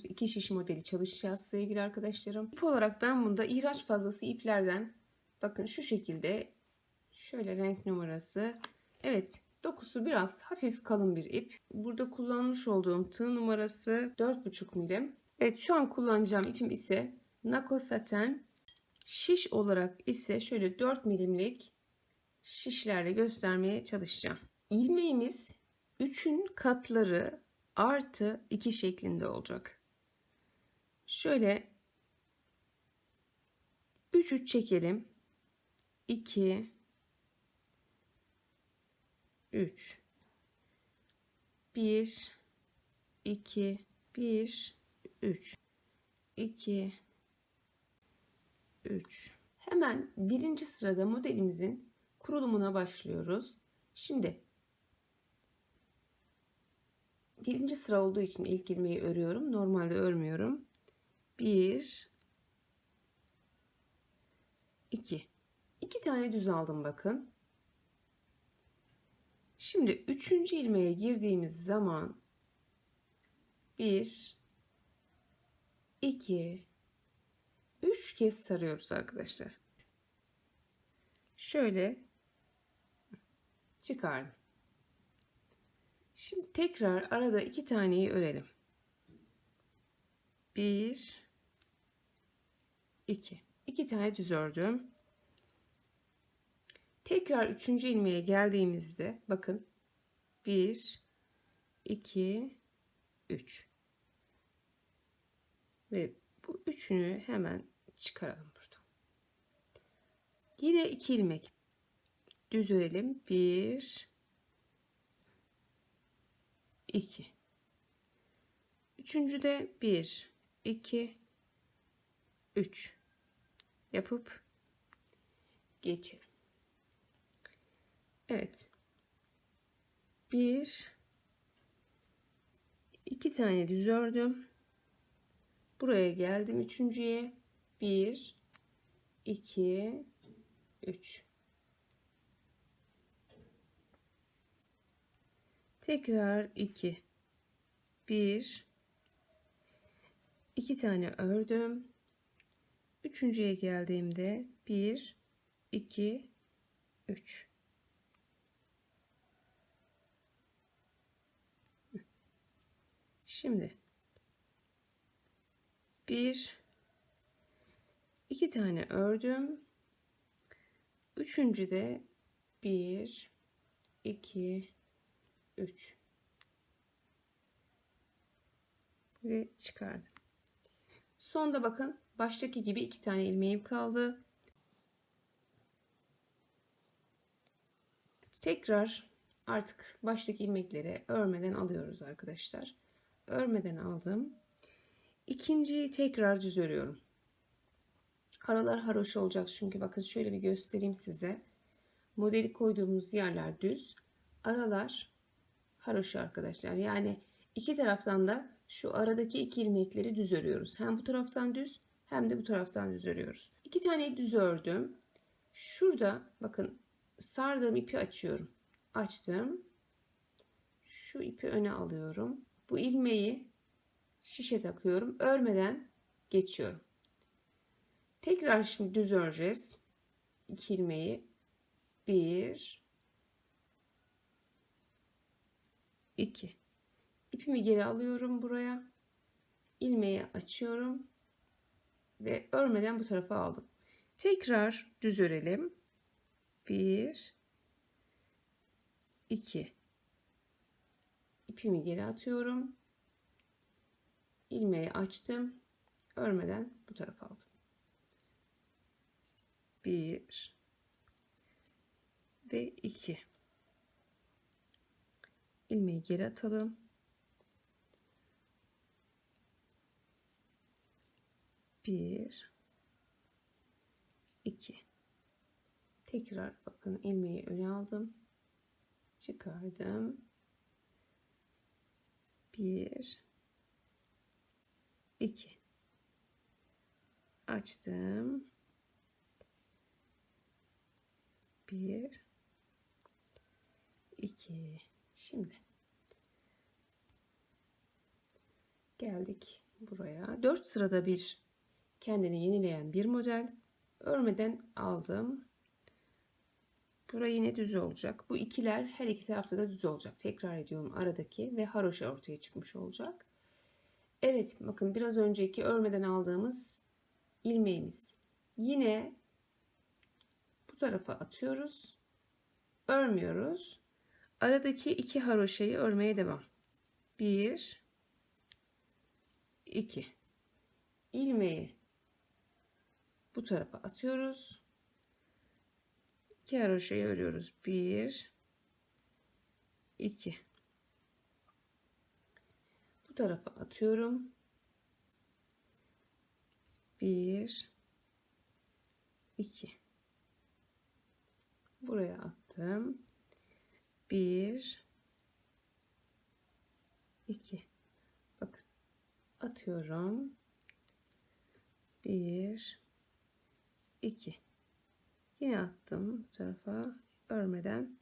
olduğunuz iki şiş modeli çalışacağız sevgili arkadaşlarım. İp olarak ben bunda ihraç fazlası iplerden bakın şu şekilde şöyle renk numarası. Evet dokusu biraz hafif kalın bir ip. Burada kullanmış olduğum tığ numarası 4,5 milim. Evet şu an kullanacağım ipim ise Nako Saten. Şiş olarak ise şöyle 4 milimlik şişlerle göstermeye çalışacağım. İlmeğimiz 3'ün katları artı 2 şeklinde olacak. Şöyle 3 3 çekelim. 2 3 1 2 1 3 2 3 Hemen birinci sırada modelimizin kurulumuna başlıyoruz. Şimdi birinci sıra olduğu için ilk ilmeği örüyorum. Normalde örmüyorum. 1 2 2 tane düz aldım bakın. Şimdi üçüncü ilmeğe girdiğimiz zaman 1 2 3 kez sarıyoruz arkadaşlar. Şöyle çıkardım. Şimdi tekrar arada iki taneyi örelim. 1 2 2 tane düz ördüm. Tekrar üçüncü ilmeğe geldiğimizde bakın 1 2 3 ve bu üçünü hemen çıkaralım buradan. Yine iki ilmek düz örelim. 1 2 Üçüncü de 1 2 3 yapıp geçelim. Evet. Bir, iki tane düz ördüm. Buraya geldim üçüncüye. Bir, iki, üç. Tekrar iki. Bir, iki tane ördüm. Üçüncüye geldiğimde bir, iki, üç. Şimdi bir iki tane ördüm. Üçüncü de bir iki üç ve çıkardım. Sonda bakın baştaki gibi iki tane ilmeğim kaldı. Tekrar artık baştaki ilmekleri örmeden alıyoruz arkadaşlar örmeden aldım. İkinciyi tekrar düz örüyorum. Aralar haroş olacak çünkü bakın şöyle bir göstereyim size. Modeli koyduğumuz yerler düz. Aralar haroş arkadaşlar. Yani iki taraftan da şu aradaki iki ilmekleri düz örüyoruz. Hem bu taraftan düz hem de bu taraftan düz örüyoruz. İki tane düz ördüm. Şurada bakın sardığım ipi açıyorum. Açtım. Şu ipi öne alıyorum. Bu ilmeği şişe takıyorum. Örmeden geçiyorum. Tekrar şimdi düz öreceğiz. İki ilmeği. Bir. iki. İpimi geri alıyorum buraya. ilmeği açıyorum. Ve örmeden bu tarafa aldım. Tekrar düz örelim. Bir. iki ipimi geri atıyorum. ilmeği açtım. Örmeden bu tarafa aldım. Bir ve iki. ilmeği geri atalım. Bir, iki. Tekrar bakın ilmeği öne aldım. Çıkardım. 1 2 açtım 1 2 şimdi Geldik buraya. 4 sırada bir kendini yenileyen bir model. Örmeden aldım. Burası yine düz olacak. Bu ikiler her iki tarafta da düz olacak. Tekrar ediyorum aradaki ve haroşa ortaya çıkmış olacak. Evet bakın biraz önceki örmeden aldığımız ilmeğimiz. Yine bu tarafa atıyoruz. Örmüyoruz. Aradaki iki haroşayı örmeye devam. 1 2 ilmeği bu tarafa atıyoruz. 2 haroşayı örüyoruz. 1 2 bu tarafa atıyorum. 1 2 buraya attım. 1 2 bakın atıyorum. 1 2 yine attım bu tarafa örmeden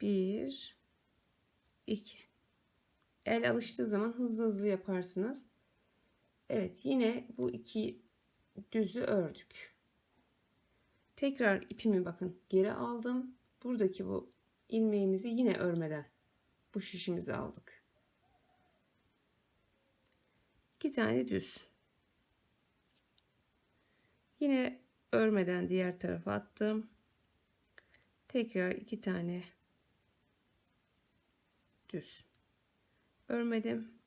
1 2 el alıştığı zaman hızlı hızlı yaparsınız. Evet yine bu iki düzü ördük. Tekrar ipimi bakın geri aldım. Buradaki bu ilmeğimizi yine örmeden bu şişimizi aldık. İki tane düz. Yine örmeden diğer tarafa attım. Tekrar iki tane düz. Örmedim.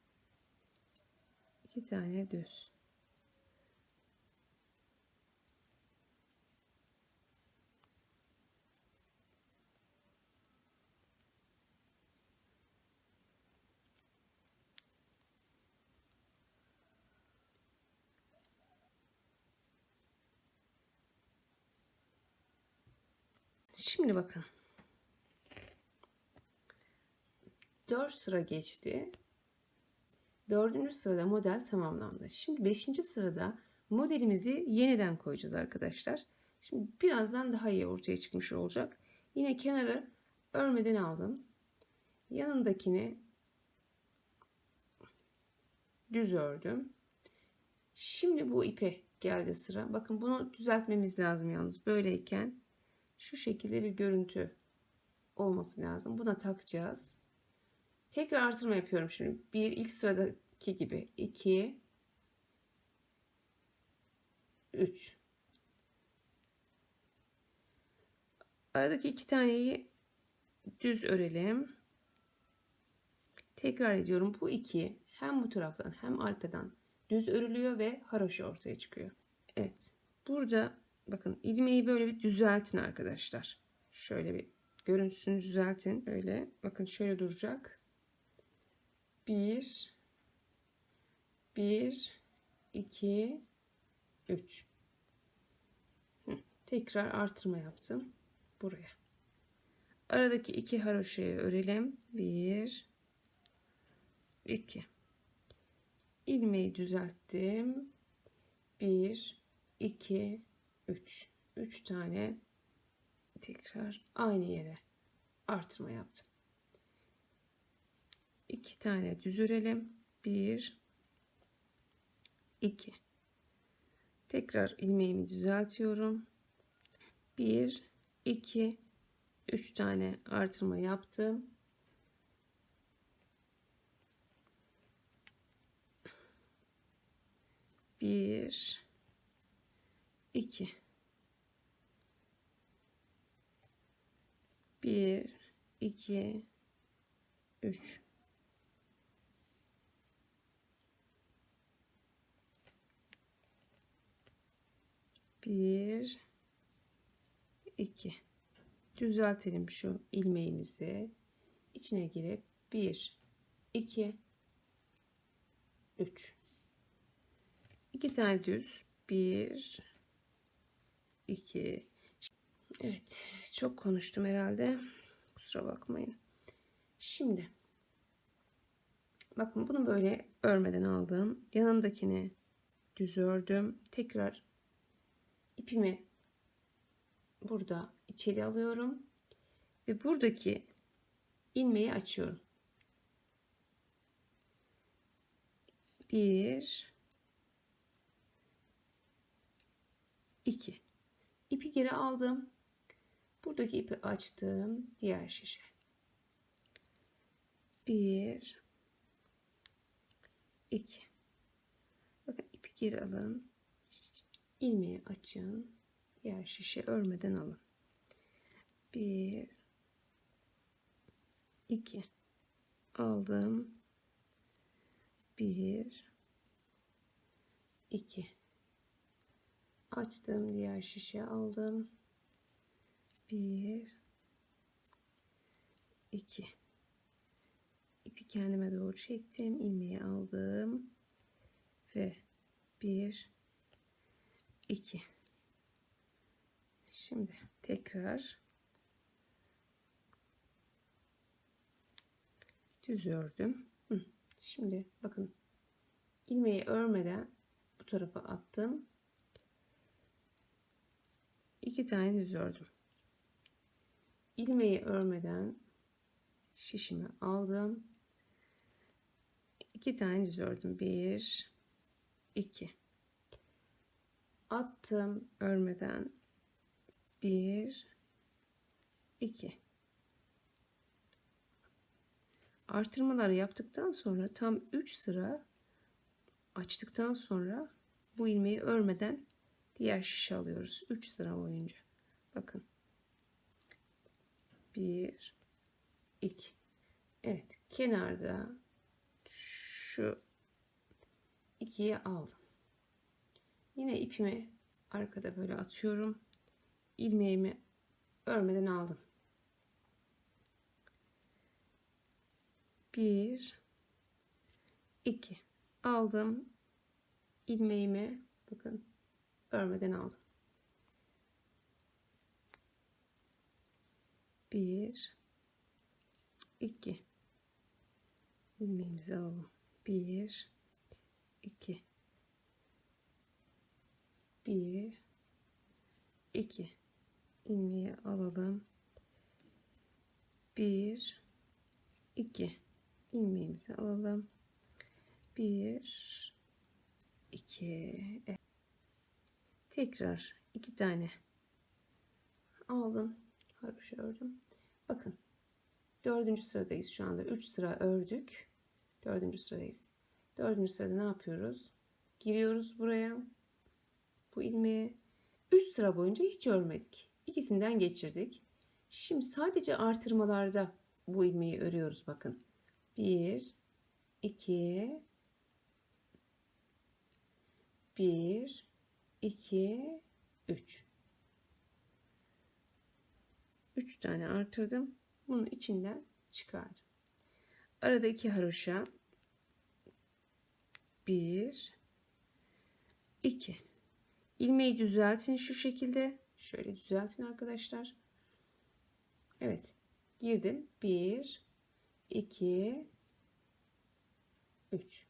iki tane düz. Şimdi bakın. 4 sıra geçti. Dördüncü sırada model tamamlandı. Şimdi beşinci sırada modelimizi yeniden koyacağız arkadaşlar. Şimdi birazdan daha iyi ortaya çıkmış olacak. Yine kenarı örmeden aldım. Yanındakini düz ördüm. Şimdi bu ipe geldi sıra. Bakın bunu düzeltmemiz lazım yalnız. Böyleyken şu şekilde bir görüntü olması lazım. Buna takacağız. Tekrar artırma yapıyorum şimdi. Bir ilk sıradaki gibi. 2 3 Aradaki iki taneyi düz örelim. Tekrar ediyorum. Bu iki hem bu taraftan hem arkadan düz örülüyor ve haroşa ortaya çıkıyor. Evet. Burada bakın ilmeği böyle bir düzeltin arkadaşlar. Şöyle bir görüntüsünü düzeltin. Böyle bakın şöyle duracak. 1 1 2 3 Tekrar artırma yaptım buraya. Aradaki iki haroşayı örelim. 1 2 ilmeği düzelttim. 1 2 3 3 tane tekrar aynı yere artırma yaptım. 2 tane düz örelim. 1 2 Tekrar ilmeğimi düzeltiyorum. 1 2 3 tane artırma yaptım. Bir, iki, bir, iki, üç. Bir, iki. Düzeltelim şu ilmeğimizi. içine girip bir, iki, üç. İki tane düz. Bir, iki. Evet, çok konuştum herhalde. Kusura bakmayın. Şimdi bakın bunu böyle örmeden aldım. Yanındakini düz ördüm. Tekrar ipimi burada içeri alıyorum ve buradaki ilmeği açıyorum. Bir, iki. İpi geri aldım. Buradaki ipi açtım. Diğer şişe. Bir, iki. Bakın ipi geri alın. ilmeği açın. Diğer şişe örmeden alın. Bir, iki. Aldım. Bir, iki. Açtım. Diğer şişe aldım. Bir, iki. İpi kendime doğru çektim. ilmeği aldım. Ve bir, iki. Şimdi tekrar düz ördüm. Şimdi bakın ilmeği örmeden bu tarafa attım. İki tane düz ördüm. ilmeği örmeden şişimi aldım. İki tane düz ördüm. Bir, iki. Attım örmeden. Bir, iki. Artırmaları yaptıktan sonra tam 3 sıra açtıktan sonra bu ilmeği örmeden diğer şişe alıyoruz. 3 sıra boyunca. Bakın. 1 2 Evet, kenarda şu ikiyi aldım. Yine ipimi arkada böyle atıyorum. ilmeğimi örmeden aldım. Bir, iki aldım. ilmeğimi bakın örmeden aldım. Bir, iki ilmeğimizi alalım. Bir, iki, bir, iki ilmeği alalım. Bir, iki ilmeğimizi alalım. Bir, iki, evet. Tekrar iki tane aldım. Haroşa ördüm. Bakın dördüncü sıradayız şu anda. Üç sıra ördük. Dördüncü sıradayız. Dördüncü sırada ne yapıyoruz? Giriyoruz buraya. Bu ilmeği 3 sıra boyunca hiç örmedik. İkisinden geçirdik. Şimdi sadece artırmalarda bu ilmeği örüyoruz bakın. 1 2 1 2 3 3 tane artırdım. Bunu içinden çıkardım. Arada iki haroşa. 1 2 ilmeği düzeltin şu şekilde. Şöyle düzeltin arkadaşlar. Evet girdim. 1 2 3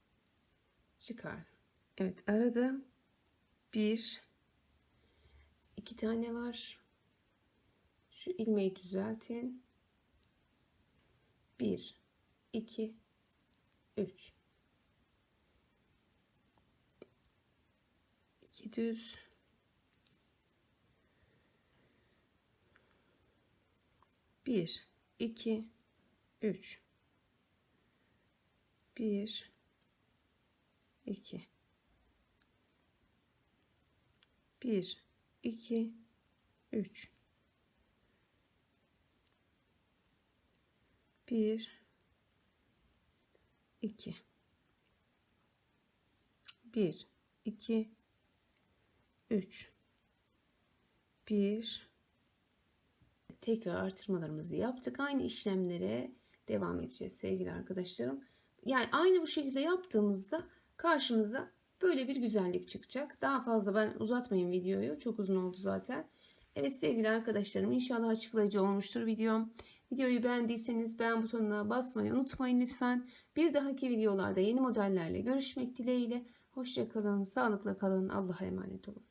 çıkardım. Evet arada bir. İki tane var. Şu ilmeği düzeltin. 1 2 3 2 düz. Bir. İki. Üç. Bir. İki bir iki üç bir iki bir iki 3 1 tekrar artırmalarımızı yaptık. Aynı işlemlere devam edeceğiz sevgili arkadaşlarım. Yani aynı bu şekilde yaptığımızda karşımıza böyle bir güzellik çıkacak. Daha fazla ben uzatmayayım videoyu. Çok uzun oldu zaten. Evet sevgili arkadaşlarım inşallah açıklayıcı olmuştur videom. Videoyu beğendiyseniz beğen butonuna basmayı unutmayın lütfen. Bir dahaki videolarda yeni modellerle görüşmek dileğiyle. Hoşçakalın, sağlıkla kalın, Allah'a emanet olun.